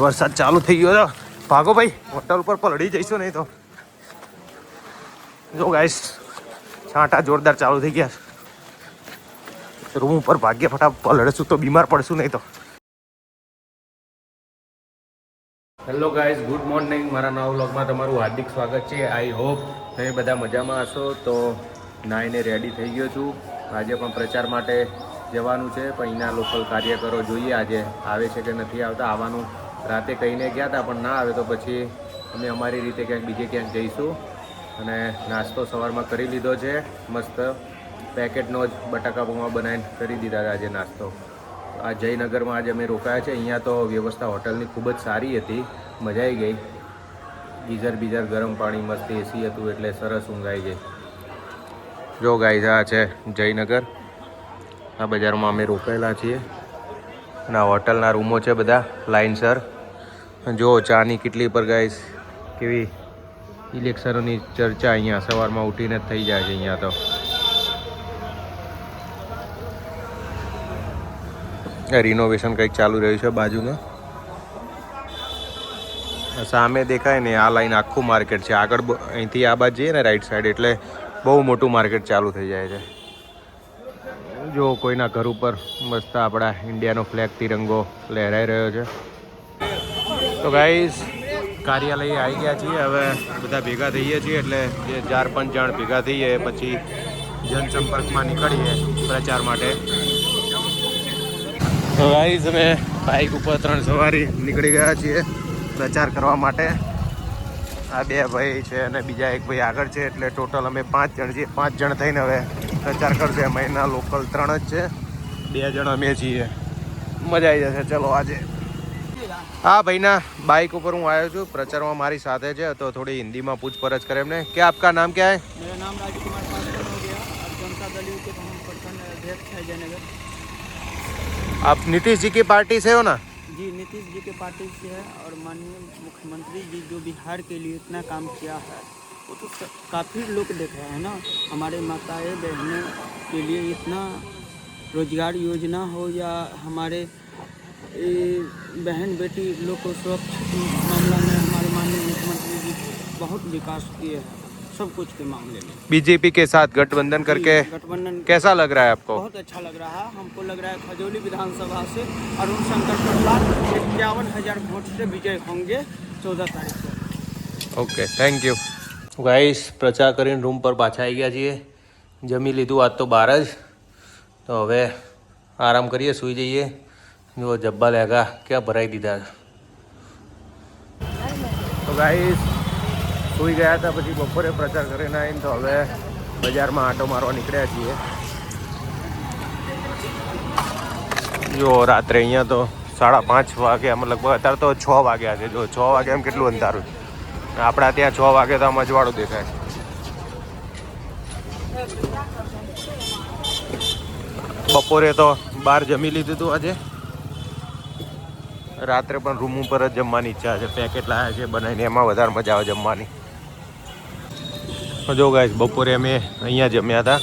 વરસાદ ચાલુ થઈ ગયો છે. ભાગો ભાઈ, હોટલ ઉપર પલળી જઈશું નહીં તો. જો ગાઈસ છાંટા જોરદાર ચાલુ થઈ ગયા રૂમ ઉપર ભાગ્ય ફટાફટ પલળશું તો બીમાર પડશું નહીં તો. હેલો ગાઈઝ ગુડ મોર્નિંગ મારા નવા વ્લોગમાં તમારું હાર્દિક સ્વાગત છે. આઈ હોપ તમે બધા મજામાં હશો તો નાઈને રેડી થઈ ગયો છું. આજે પણ પ્રચાર માટે જવાનું છે, પણ અહીંના લોકલ કાર્યકરો જોઈએ આજે આવે છે કે નથી આવતા. આવવાનું રાતે કહીને ગયા હતા પણ ના આવે તો પછી અમે અમારી રીતે ક્યાંક બીજે ક્યાંક જઈશું. અને નાસ્તો સવારમાં કરી લીધો છે, મસ્ત. પેકેટનો જ બટાકા પૌવા બનાવીને કરી દીધા હતા આજે નાસ્તો. આ જયનગરમાં આજે અમે રોકાયા છે, અહીંયા તો વ્યવસ્થા હોટલની ખૂબ જ સારી હતી. મજા આવી ગઈ. ગીઝર બીઝર ગરમ પાણી, મસ્ત એસી હતું એટલે સરસ ઊંઘ આવી ગઈ. જો ગાઈઝ આ છે જયનગર. આ બજારમાં અમે રોકાયેલા છીએ. અને હોટલના રૂમો છે બધા, લાઇનસર. જો ચાની કેટલી પર ગાઈશ કેવી ઇલેક્શનોની ચર્ચા અહીંયા સવારમાં ઉઠીને થઈ જાય છે અહીંયા તો. રિનોવેશન કંઈક ચાલુ રહ્યું છે બાજુમાં. સામે દેખાય ને આ લાઈન આખું માર્કેટ છે. આગળ અહીંથી આ બાજુ જઈએ ને રાઈટ સાઈડ એટલે બહુ મોટું માર્કેટ ચાલુ થઈ જાય છે. જો કોઈના ઘર ઉપર મસ્ત આપણા ઇન્ડિયાનો ફ્લેગ તિરંગો લહેરાઈ રહ્યો છે. તો ગાઈઝ કાર્યાલય આવી ગયા છીએ. હવે બધા ભેગા થઈએ છીએ એટલે જે ચાર પાંચ જણ ભેગા થઈએ પછી જનસંપર્કમાં નીકળીએ પ્રચાર માટે. તો ગાઈઝ અમે બાઇક ઉપર ત્રણ સવારી નીકળી ગયા છીએ પ્રચાર કરવા માટે. આ બે ભાઈ છે અને બીજા એક ભાઈ આગળ છે, એટલે ટોટલ અમે પાંચ જણ છીએ. પાંચ જણ થઈને હવે પ્રચાર કરશે. અમે એના લોકલ ત્રણ જ છે. બે જણ અમે છીએ. મજા આવી જશે. ચલો આજે હા ભાઈના બાઇક ઉપર હું આવ્યો છું પ્રચારમાં મારી સાથે છે તો થોડી હિન્દીમાં પૂછપરછ કરે એમને કે આપકા નામ क्या है मेरा नाम राजकुमार पासवान हो गया और जनता दल यू के हम प्रखंड अध्यक्ष है जयनगर आप नीतीश जी की पार्टी से हो ना जी नीतीश जी के पार्टी से है और माननीय मुख्यमंत्री जी जो बिहार के लिए इतना काम किया है वो तो स- काफ़ी लोग देख रहे हैं ना हमारे माताएं बहनों के लिए इतना रोजगार योजना हो या हमारे ए, बहन बेटी लोग को सुरक्षा मामला में हमारे माननीय मुख्यमंत्री जी बहुत विकास किए हैं सब कुछ के मामले में बीजेपी के साथ गठबंधन करके जी, गठबंधन कैसा लग रहा है आपको बहुत अच्छा लग रहा है हमको लग रहा है खजौली विधानसभा से अरुण शंकर प्रसाद इक्यावन हजार वोट से विजय होंगे चौदह तारीख को ઓકે થેન્ક યુ ગાઈસ પ્રચાર કરીને રૂમ પર પાછા આવી ગયા છીએ જમી લીધું આજ તો બહાર જ તો હવે આરામ કરીએ સૂઈ જઈએ જો જબ્બા લેગા ક્યાં ભરાઈ દીધા? તો ગાઈસ સૂઈ ગયા હતા, પછી બપોરે પ્રચાર કરીને આવીને તો હવે બજારમાં આંટો મારવા નીકળ્યા છીએ. જો રાત્રે અહીંયા તો સાડા પાંચ વાગે, આમ લગભગ અત્યારે તો છ વાગ્યા છે. જો છ વાગે એમ કેટલું અંધારું આપણા ત્યાં છ વાગે તો આમ અજવાળું દેખાય બપોરે તો બહાર જમી લીધું હતું આજે. રાત્રે પણ રૂમ ઉપર જ જમવાની ઈચ્છા છે. પેકેટ લાવ્યા છે બનાવીને એમાં વધારે મજા આવે જમવાની. જો ગાઈસ બપોરે અમે અહીંયા જમ્યા હતા.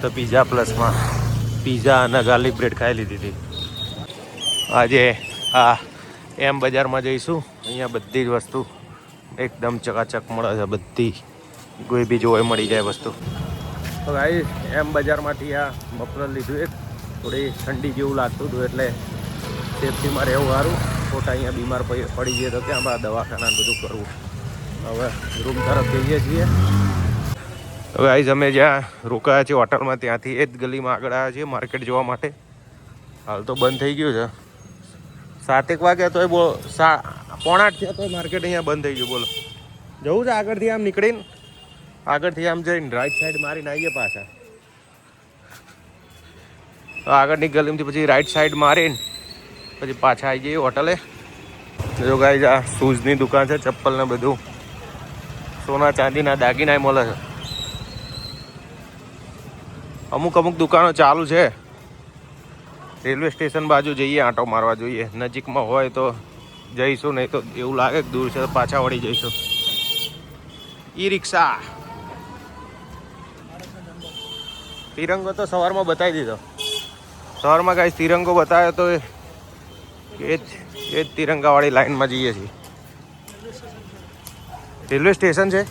તો પીઝા પ્લસમાં પીઝા અને ગાર્લિક બ્રેડ ખાઈ લીધી હતી. આજે આ એમ બજારમાં જઈશું. અહીંયા બધી જ વસ્તુ એકદમ ચકાચક મળે છે. બધી કોઈ બી જોઈ મળી જાય વસ્તુ. તો ગાઈ એમ બજારમાંથી આ મફલર લીધું. એક થોડી ઠંડી જેવું લાગતું હતું એટલે સેફટીમાં રહેવું સારું, ખોટા અહીંયા બીમાર પડી જઈએ તો ક્યાં બા દવાખાના બધું કરવું? હવે રૂમ તરફ જઈએ છીએ. હવે આઈ અમે જ્યાં રોકાયા છીએ હોટલમાં, ત્યાંથી એ જ ગલીમાં આગળ આવ્યા છીએ માર્કેટ જોવા માટે. હાલ તો બંધ થઈ ગયું છે. સાતેક વાગ્યા તોય બો સા પોણા આઠ થયા તોય માર્કેટ અહીંયા બંધ થઈ ગયું, બોલો. જવું છે આગળથી આમ નીકળીને? આગળથી આમ જઈને રાઈટ સાઈડ મારીને આવીએ પાછા. આગળની ગલીમાંથી પછી રાઈટ સાઈડ મારીને પછી પાછા આવી જઈએ હોટલે. જો ગાઈ આ શૂઝની દુકાન છે, ચપ્પલ ને બધું. સોના ચાંદીના દાગીના મળે છે. અમુક અમુક દુકાનો ચાલુ છે. રેલવે સ્ટેશન બાજુ જઈએ, આંટો મારવા જોઈએ. નજીકમાં હોય તો જઈશું, નહીં તો એવું લાગે દૂર છે, તો પાછા વળી જઈશું. ઈ રિક્ષા તિરંગો તો સવારમાં બતાવી દીધો. સવારમાં કાંઈ તિરંગો બતાવ્યો તો એ જ એ જ તિરંગાવાળી લાઈનમાં જઈએ છીએ. રેલવે સ્ટેશન છે?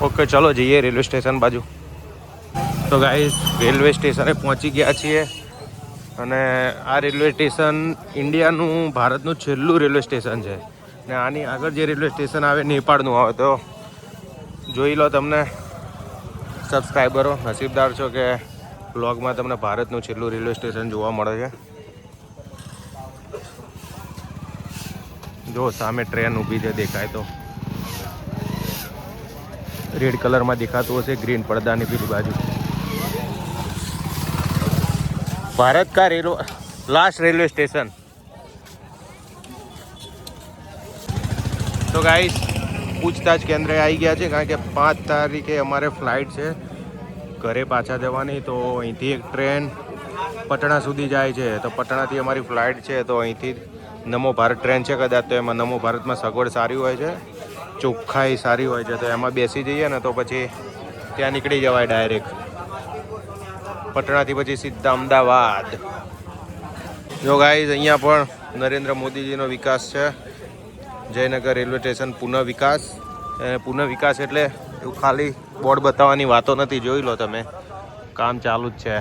ઓકે, ચલો જઈએ રેલવે સ્ટેશન બાજુ. તો ગાઈઝ રેલવે સ્ટેશને પહોંચી ગયા છીએ અને આ રેલવે સ્ટેશન ઇન્ડિયાનું, ભારતનું છેલ્લું રેલવે સ્ટેશન છે. ને આની આગળ જે રેલવે સ્ટેશન આવે, નેપાળનું આવે, તો જોઈ લો તમને. સબસ્ક્રાઈબરો નસીબદાર છો કે બ્લોગમાં તમને ભારતનું છેલ્લું રેલવે સ્ટેશન જોવા મળે છે. જો સામે ટ્રેન ઊભી છે, દેખાય તો. રેડ કલરમાં દેખાતું હશે, ગ્રીન પડદાની પેલી બાજુ. ભારત કા રેલવે લાસ્ટ રેલવે સ્ટેશન. તો ગાઈસ પૂછતાછ કેન્દ્રે આવી ગયા છે, કારણ કે પાંચ તારીખે અમારે ફ્લાઇટ છે. ઘરે પાછા જવાની, તો અહીંથી એક ટ્રેન પટણા સુધી જાય છે. તો પટણાથી અમારી ફ્લાઇટ છે, તો અહીંથી નમો ભારત ટ્રેન છે કદાચ, તો એમાં નમો ભારતમાં સગવડ સારી હોય છે, ચોખ્ખાઈ સારી હોય છે. તો એમાં બેસી જઈએ ને, તો પછી ત્યાં નીકળી જવાય ડાયરેક્ટ. પટણાથી પછી સીધા અમદાવાદ. જો ગાઈઝ અહીંયા પણ નરેન્દ્ર મોદીજીનો વિકાસ છે. જયનગર રેલવે સ્ટેશન પુનઃ વિકાસ. પુનઃ વિકાસ એટલે એવું ખાલી બોર્ડ બતાવવાની વાતો નથી, જોઈ લો તમે. કામ ચાલુ જ છે.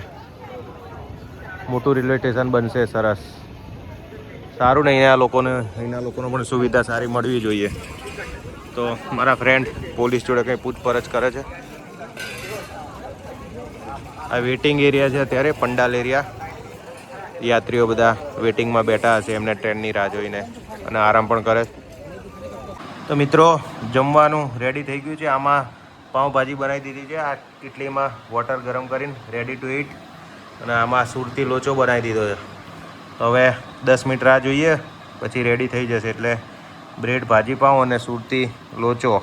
મોટું રેલવે સ્ટેશન બનશે, સરસ. સારું ને અહીંયા લોકોને, અહીંના લોકોને પણ સુવિધા સારી મળવી જોઈએ. તો મારા ફ્રેન્ડ પોલીસ જોડે કંઈ પૂછપરછ કરે છે? આ વેટિંગ એરિયા છે અત્યારે, પંડાલ એરિયા યાત્રીઓ બધા વેટિંગમાં બેઠા હશે, એમને ટ્રેનની રાહ જોઈને અને આરામ પણ કરે. છે તો મિત્રો, જમવાનું રેડી થઈ ગયું છે. આમાં પાઉંભાજી બનાવી દીધી છે. આ ઇડલીમાં વોટર ગરમ કરીને રેડી ટુ ઇટ અને આમાં સુરતી લોચો બનાવી દીધો છે. હવે દસ મિનિટ રાહ જોઈએ. પછી રેડી થઈ જશે. એટલે બ્રેડ ભાજી પાઉં અને સુરતી લોચો.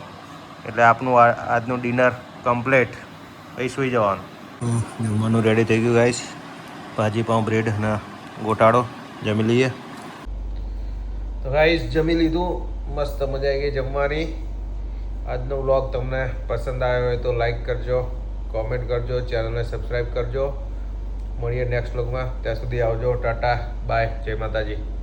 એટલે આપનું આજનું ડિનર કમ્પ્લેટ પછી સૂઈ જવાનું. જમવાનું રેડી થઈ ગયું ગાઈશ ભાજી પાઉં બ્રેડ અને ગોટાળો જમી લઈએ. તો ગાઈશ જમી લીધું. મસ્ત મજા આવી ગઈ જમવાની. આજનો વ્લોગ તમને પસંદ આવ્યો હોય તો લાઈક કરજો કોમેન્ટ કરજો ચેનલને સબસ્ક્રાઈબ કરજો. મળીએ નેક્સ્ટ વ્લોગમાં ત્યાં સુધી આવજો. ટાટા. બાય જય માતાજી.